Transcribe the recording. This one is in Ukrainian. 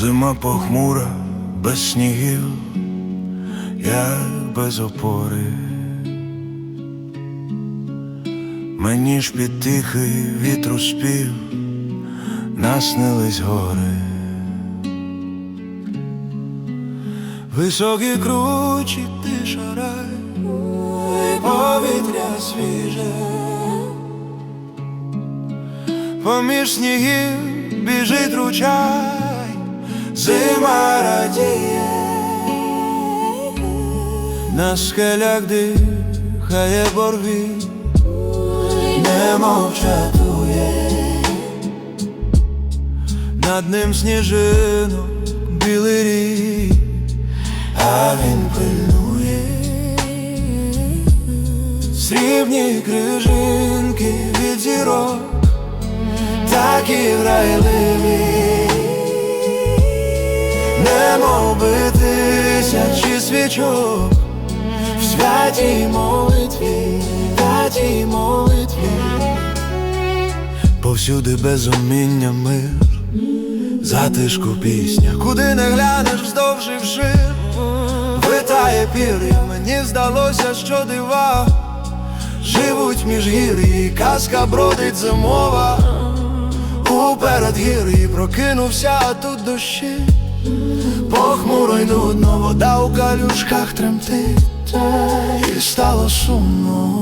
Зима похмура, без снігів, як без опори. Мені ж під тихий вітру спів наснились гори. Високі кручі тиша рай, повітря свіже. Поміж снігів біжить ручай, зима радіє, на скелях дихає борві, немов чатує, над ним сніжинок білий рік, а він пильнує, срібні крижинки від зірок. Такі грайливі, не би тисячі свічок. В святій молитві, святій молитві, повсюди безуміння мир, затишку пісня, куди не глянеш вздовж і вшир, витає пір'я, мені здалося, що дива. Живуть між гір'ї, казка бродить зимова. У передгір'ї прокинувся, тут дощі й нудно, вода у калюшках тремтить. І стало сумно